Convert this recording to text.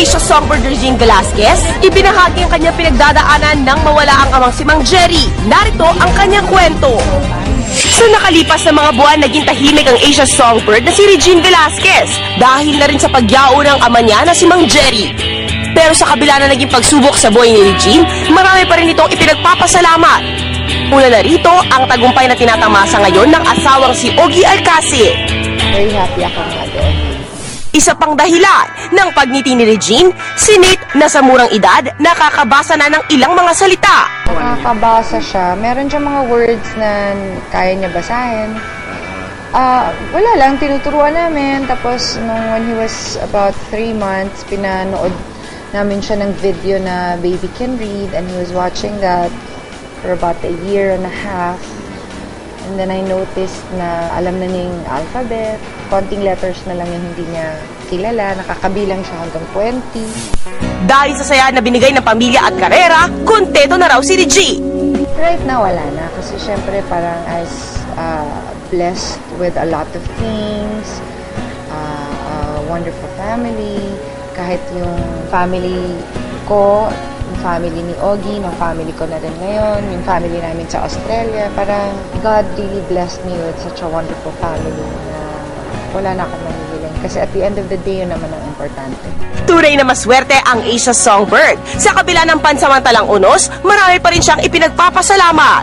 Asia songbird Regine Velasquez, ibinahagi ang kanyang pinagdadaanan nang mawala ang amang si Mang Jerry. Narito ang kanyang kwento. Sa nakalipas na mga buwan, naging tahimik ang Asia songbird na si Regine Velasquez dahil na rin sa pagyao ng ama niya na si Mang Jerry. Pero sa kabila na naging pagsubok sa buhay ni Regine, marami pa rin itong ipinagpapasalamat. Una na rito ang tagumpay na tinatamasa ngayon ng asawang si Ogie Alcacid. Very happy ako nga doon. Isa pang dahilan ng pagngiti ni Regine, si Nate na sa murang edad nakakabasa na ng ilang mga salita. Nakakabasa siya. Meron siya mga words na kaya niya basahin. Ah, wala lang, tinuturuan namin. Tapos, nung when he was about three months, pinanood namin siya ng video na baby can read and he was watching that for about a year and a half. And then I noticed na alam na niya yung alphabet. Konting letters na lang yung hindi niya kilala. Nakakabilang siya hanggang 20. Dahil sa saya na binigay ng pamilya at karera, kontento na raw si Regine. Right now, wala na. Kasi syempre, parang as uh, blessed with a lot of things, uh, a wonderful family, kahit yung family ko, yung family ni Ogie, ng family ko na rin ngayon, yung family namin sa Australia, parang God really blessed me with such a wonderful family na wala na akong mahihiling. Kasi at the end of the day, yun naman ang importante. Tunay na maswerte ang Asia Songbird. Sa kabila ng pansamantalang unos, marami pa rin siyang ipinagpapasalamat.